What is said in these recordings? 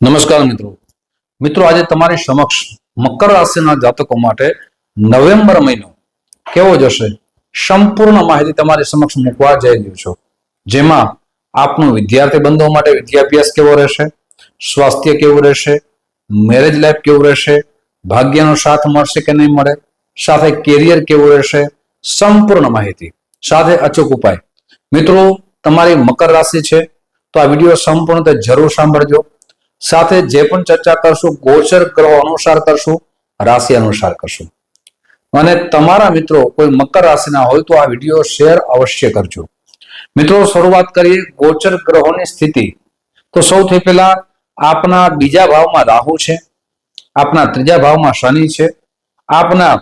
નમસ્કાર મિત્રો. મિત્રો, આજે તમારી સમક્ષ મકર રાશિના જાતકો માટે નવેમ્બર મહિનો કેવો જશે સંપૂર્ણ માહિતી તમારી સમક્ષ મૂકવા જઈ રહ્યો છું. જેમાં આપનું વિદ્યાર્થી બંધુઓ માટે વિદ્યાભ્યાસ કેવો રહેશે, સ્વાસ્થ્ય કેવું રહેશે મેરેજ લાઈફ કેવું રહેશે, ભાગ્યનો સાથ મળશે કે નહીં મળે, સાથે કેરિયર કેવું રહેશે, સંપૂર્ણ માહિતી સાથે અચૂક ઉપાય. મિત્રો, તમારી મકર રાશિ છે, તો આ વીડિયો સંપૂર્ણ જરૂર સાંભળજો. સાથે જે પણ ચર્ચા કરશું, ગોચર ગ્રહો અનુસાર કરશું, રાશિ અનુસાર કરશું. અને તમારા મિત્રો કોઈ મકર રાશિના હોય તો આ વીડિયો શેર અવશ્ય કરજો. મિત્રો, શરૂઆત કરીએ ગોચર ગ્રહોની સ્થિતિ. તો સૌથી પહેલા આપના બીજા ભાવમાં રાહુ છે, આપના ત્રીજા ભાવમાં શનિ છે, આપના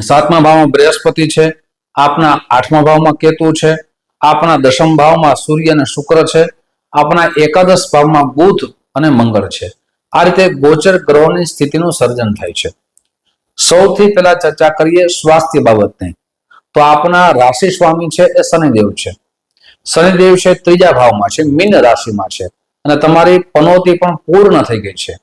સાતમા ભાવમાં બૃહસ્પતિ છે, આપના આઠમા ભાવમાં કેતુ છે, આપના દશમ ભાવમાં સૂર્ય અને શુક્ર છે, આપના એકાદશ ભાવમાં બુધ અને મંગળ છે. આ રીતે ગોચર ગ્રહોની સ્થિતિનું સર્જન થાય છે. સૌથી પહેલા ચર્ચા કરીએ સ્વાસ્થ્ય બાબતની. તો આપના રાશિ સ્વામી છે એ શનિદેવ છે. શનિદેવ છે ત્રીજા ભાવમાં છે, મીન રાશિમાં છે. અને તમારી પનોતી પણ પૂર્ણ થઈ ગઈ છે.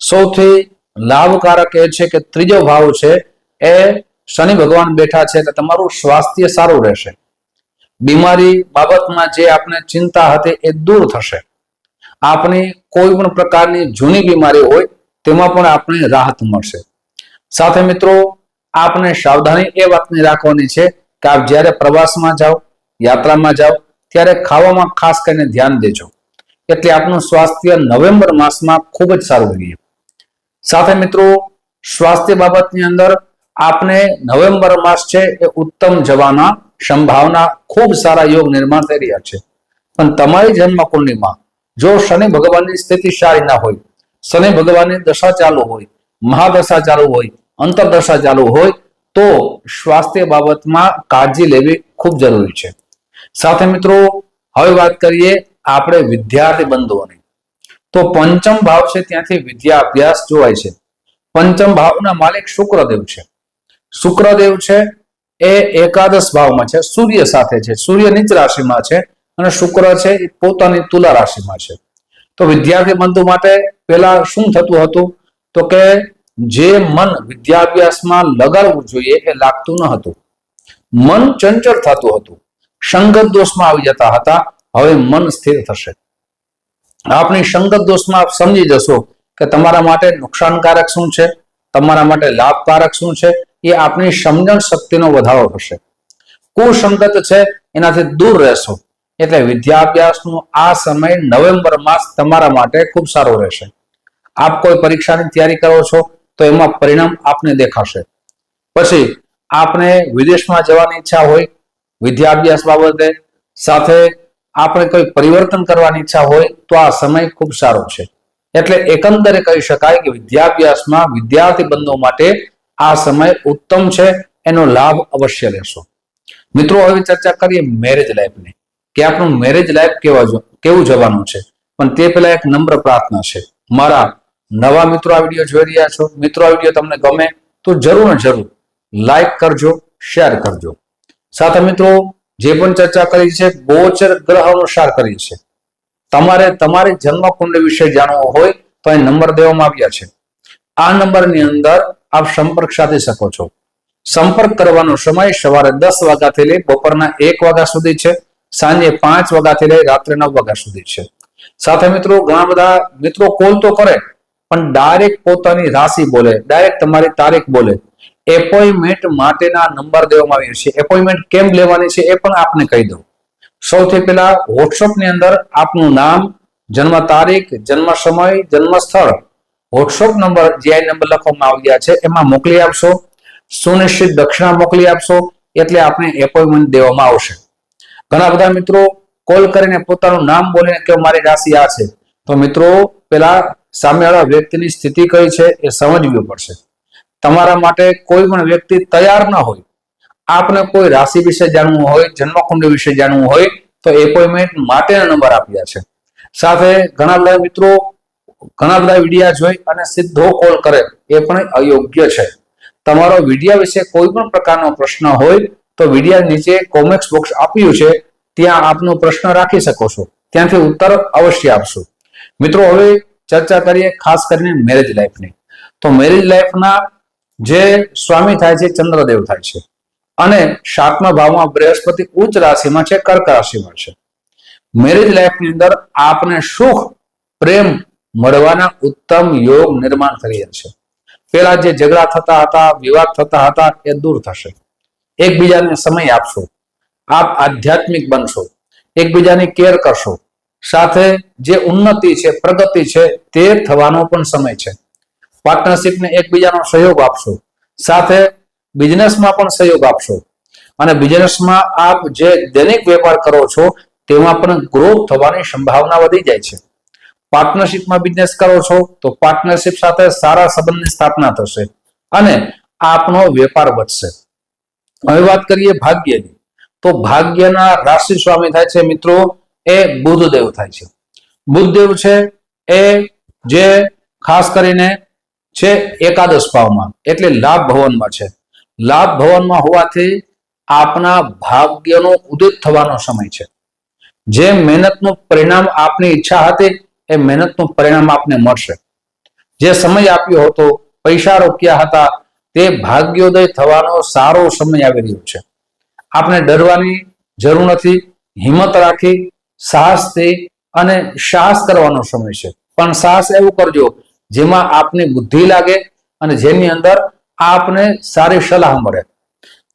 સૌથી લાભકારક એ છે કે ત્રીજો ભાવ છે એ શનિ ભગવાન બેઠા છે એટલે તમારું સ્વાસ્થ્ય સારું રહેશે. બીમારી બાબતમાં જે આપણે ચિંતા હતી એ દૂર થશે. આપની કોઈ પણ પ્રકારની જૂની બીમારી હોય, તેમાં પણ આપણે રાહત મળશે. સાથે મિત્રો, આપને સાવધાની એ વાતની રાખવાની છે કે આપ જ્યારે પ્રવાસમાં જાઓ, યાત્રામાં જાઓ, ત્યારે ખાવામાં ખાસ કરીને ધ્યાન દેજો. એટલે આપનું સ્વાસ્થ્ય નવેમ્બર માસમાં ખૂબ જ સારું રહે સાથે મિત્રો, સ્વાસ્થ્ય બાબતની અંદર આપને નવેમ્બર માસ છે એ ઉત્તમ જવાના સંભાવના ખૂબ સારા યોગ નિર્માણ થઈ રહ્યા છે. પણ તમારી જન્મ કુંડલીમાં જો શનિ ભગવાનની સ્થિતિ સારી ના હોય, શનિ ભગવાનની દશા ચાલુ હોય, મહાદશા ચાલુ હોય, અંતરદશા ચાલુ હોય, તો સ્વાસ્થ્ય બાબતમાં કાળજી લેવી ખૂબ જરૂરી છે. સાથે મિત્રો, હવે વાત કરીએ આપણે વિદ્યાર્થી બંધુઓની. તો પંચમ ભાવ છે ત્યાંથી વિદ્યા અભ્યાસ જોવાય છે. પંચમ ભાવના માલિક શુક્રદેવ છે. શુક્રદેવ છે એ એકાદશ ભાવમાં છે, સૂર્ય સાથે છે. સૂર્ય નીચ રાશિમાં છે. અને શુક્ર છે એ પોતાની તુલા રાશિમાં છે. તો વિદ્યાર્થી બંધુ માટે પેલા શું થતું હતું? તો કે જે મન વિદ્યાભ્યાસમાં લગાડવું જોઈએ એ લાગતું ન હતું. મન ચંચળ થતું હતું. સંગત દોષમાં આવી જતા હતા. હવે મન સ્થિર થશે. આપની સંગત દોષમાં સમજી જશો કે તમારા માટે નુકસાનકારક શું છે? તમારા માટે લાભકારક શું છે? એ આપની સમજણ શક્તિનો વધારો થશે. કુસંગત છે, એનાથી દૂર રહેશો. એટલે વિદ્યાભ્યાસનો આ સમય નવેમ્બર માસ તમારા માટે ખૂબ સારો રહેશે. આપ કોઈ પરીક્ષાની તૈયારી કરો છો, તો એમાં પરિણામ આપને દેખાશે. પછી આપને વિદેશમાં જવાની ઈચ્છા હોય, વિદ્યાભ્યાસ બાબતે સાથે આપણે કોઈ પરિવર્તન કરવાની ઈચ્છા હોય, તો આ સમય ખૂબ સારો છે. એટલે એકંદરે કહી શકાય કે વિદ્યાભ્યાસમાં વિદ્યાર્થી બંધો માટે આ સમય ઉત્તમ છે, એનો લાભ અવશ્ય લેશો. મિત્રો હવે ચર્ચા કરીએ મેરેજ લાઈફની કે આપણું મેરેજ લાઈફ કેવા કેવું જવાનું છે? પણ તે પહેલા એક નમ્ર પ્રાર્થના છે. મારા નવા મિત્રો આ વીડિયો જોઈ રહ્યા છો, મિત્રો આ વીડિયો તમને ગમે તો જરૂર જરૂર લાઈક કરજો શેર કરજો. સાથે મિત્રો, જે પણ ચર્ચા કરી છે, ગોચર ગ્રહ અનુસાર કરી છે. તમારે તમારી જન્મ કુંડ વિશે જાણવો હોય તો અહીં નંબર દેવામાં આવ્યા છે. આ નંબરની અંદર આપ સંપર્ક સાધી શકો છો. સંપર્ક કરવાનો સમય સવારે દસ વાગ્યાથી લઈ બપોરના એક વાગ્યા સુધી છે. સાંજે પાંચ વાગ્યાથી લઈ રાત્રે નવ વાગ્યા સુધી છે. સાથે મિત્રો, ઘણા બધા મિત્રો કોલ તો કરે, પણ ડાયરેક્ટ પોતાની રાશિ બોલે ડાયરેક્ટ તમારી તારીખ બોલે. એપોઇન્ટમેન્ટ માટેના નંબર દેવામાં આવ્યો છે. એપોઇન્ટમેન્ટ કેમ લેવાની છે એ પણ આપને કહી દઉં. સૌથી પહેલા WhatsApp ની અંદર આપનું નામ, જન્મ તારીખ, જન્મ સમય, જન્મ સ્થળ વોટ્સઅપ નંબર જે નંબર લખવામાં આવ્યા છે એમાં મોકલી આપશો. સુનિશ્ચિત દક્ષિણા મોકલી આપશો, એટલે આપણે એપોઇન્ટમેન્ટ દેવામાં આવશે. ઘણા બધા મિત્રો કોલ કરીને પોતાનું નામ બોલીને કે મારી રાશિ આ છે. તો મિત્રો, પેલા સામેવાળા વ્યક્તિની સ્થિતિ કઈ છે એ સમજવી પડશે. તમારા માટે કોઈ પણ વ્યક્તિ તૈયાર ન હોય, આપને કોઈ રાશિ વિશે જાણવું હોય, જન્મકુંડ વિશે જાણવું હોય, તો એપોઇન્ટમેન્ટ માટેના નંબર આપ્યા છે. સાથે ઘણા બધા મિત્રો, ઘણા બધા વિડિયા જોઈ અને સીધો કોલ કરે, એ પણ અયોગ્ય છે. તમારો વિડિયા વિશે કોઈ પણ પ્રકારનો પ્રશ્ન હોય તો વિડિયા નીચે કોમેક્સ બોક્સ આપ્યું છે, ત્યાં આપનો પ્રશ્ન રાખી શકો છો. ત્યાંથી ઉત્તર અવશ્ય આપશો. મિત્રો, હવે ચર્ચા કરીએ ખાસ કરીને મેરેજ લાઈફની તો મેરેજ લાઈફના જે સ્વામી થાય છે, ચંદ્રદેવ થાય છે. અને સાતમા ભાવમાં બૃહસ્પતિ ઉચ્ચ રાશિમાં છે, કર્ક રાશિમાં છે. મેરેજ લાઈફની અંદર આપને સુખ, પ્રેમ મળવાના ઉત્તમ યોગ નિર્માણ કરી છે. પેલા જે ઝઘડા થતા હતા, વિવાદ થતા હતા, એ દૂર થશે. એકબીજાને સમય આપશો. આપ આધ્યાત્મિક બનશો. એકબીજાની કેર કરશો. સાથે જે ઉન્નતિ છે, પ્રગતિ છે, તે થવાનો પણ સમય છે. પાર્ટનરશિપને એકબીજાનો સહયોગ આપશો. સાથે બિઝનેસમાં પણ સહયોગ આપશો. અને બિઝનેસમાં આપ જે દૈનિક વેપાર કરો છો, તેમાં પણ ગ્રોથ થવાની સંભાવના વધી જાય છે. પાર્ટનરશિપમાં બિઝનેસ કરો છો, તો પાર્ટનરશિપ સાથે સારા સંબંધની સ્થાપના થશે અને આપનો વેપાર વધશે. હવે વાત કરીએ ભાગ્યની. તો ભાગ્યના રાશિ સ્વામી થાય છે મિત્રો, એ બુધદેવ થાય છે. બુધદેવ છે એ જે ખાસ કરીને છે એકાદશ ભાવમાં, એટલે લાભ ભવનમાં છે. લાભ ભવનમાં હોવાથી આપના ભાગ્યનો ઉદિત થવાનો સમય છે. જે મહેનતનું પરિણામ આપની ઈચ્છા હતી, એ મહેનતનું પરિણામ આપને મળશે. જે સમય આપ્યો હતો, પૈસા રોક્યા હતા તે ભાગ્યોદય થવાનો સારો સમય આવી રહ્યો છે. આપણે ડરવાની જરૂર નથી, હિંમત રાખી સાહસથી અને સાહસ કરવાનો સમય છે. પણ સાહસ એવું કરજો, જેમાં આપની બુદ્ધિ લાગે અને જેની અંદર આપને સારી સલાહ મળે.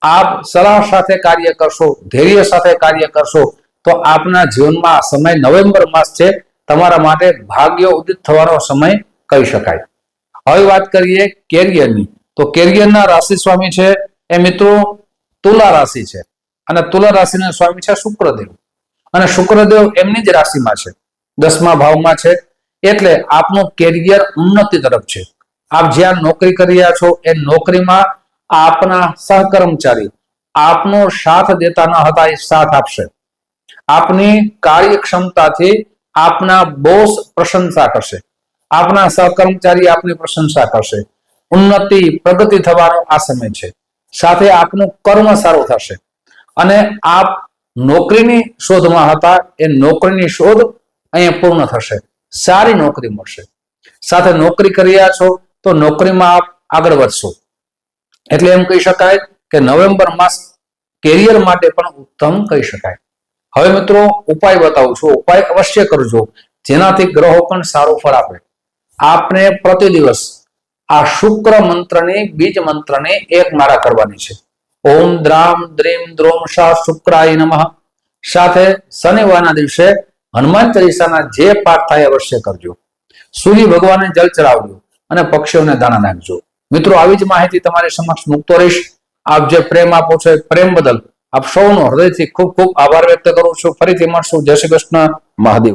આપ સલાહ સાથે કાર્ય કરશો, ધૈર્ય સાથે કાર્ય કરશો, તો આપના જીવનમાં સમય નવેમ્બર માસ છે. તમારા માટે ભાગ્ય ઉદિત થવાનો સમય કહી શકાય. હવે વાત કરીએ કેરિયરની તો કેરિયરના રાશિ સ્વામી છે એ મિત્રો તુલા રાશિ છે. અને તુલા રાશિના સ્વામી છે શુક્રદેવ. અને શુક્રદેવ એમની જ રાશિમાં છે. દસમા ભાવમાં છે. એટલે આપનું કેરિયર ઉન્નતિ તરફ છે. આપ જ્યાં નોકરી કરી રહ્યા છો એ નોકરીમાં આપના સહકર્મચારી આપનો સાથ દેતા ન હતા એ સાથ આપશે. આપની કાર્યક્ષમતાથી આપના બોસ પ્રશંસા કરશે. આપના સહકર્મચારી આપની પ્રશંસા કરશે. ઉન્નતિ, પ્રગતિ થવાનો આ સમય છે. સાથે આપનું કર્મ સારું થશે. અને આપ નોકરીની શોધમાં હતા, એ નોકરીની શોધ અહીંયા પૂર્ણ થશે. સારી નોકરી મળશે. સાથે નોકરી કરી રહ્યા છો, તો નોકરીમાં આપ આગળ વધશો. એટલે એમ કહી શકાય કે નવેમ્બર માસ કેરિયર માટે પણ ઉત્તમ કહી શકાય. હવે મિત્રો, ઉપાય બતાવું છું. ઉપાય અવશ્ય કરજો. જેનાથી ગ્રહો પણ સારું ફળ આપે. આપને પ્રતિ દિવસ આ શુક્ર મંત્રને, બીજ મંત્રને એક માળા કરવાની છે. ઓમ દ્રામ દ્રીમ દ્રોમ શાહ શુક્રાય નમઃ. સાથે શનિવારના દિવસે હનુમાન ચાલીસાના જે પાઠ થાય અવશ્ય કરજો. સૂર્ય ભગવાનને જલ ચડાવજો અને પક્ષીઓને દાણા નાખજો. મિત્રો, આવી જ માહિતી તમારી સમક્ષ મૂકતો રહીશ. આપ જે પ્રેમ આપો છો પ્રેમ બદલ આપ સૌનો હૃદયથી ખૂબ ખૂબ આભાર વ્યક્ત કરું છું. ફરીથી મળશું. જય શ્રી કૃષ્ણ. મહાદેવ.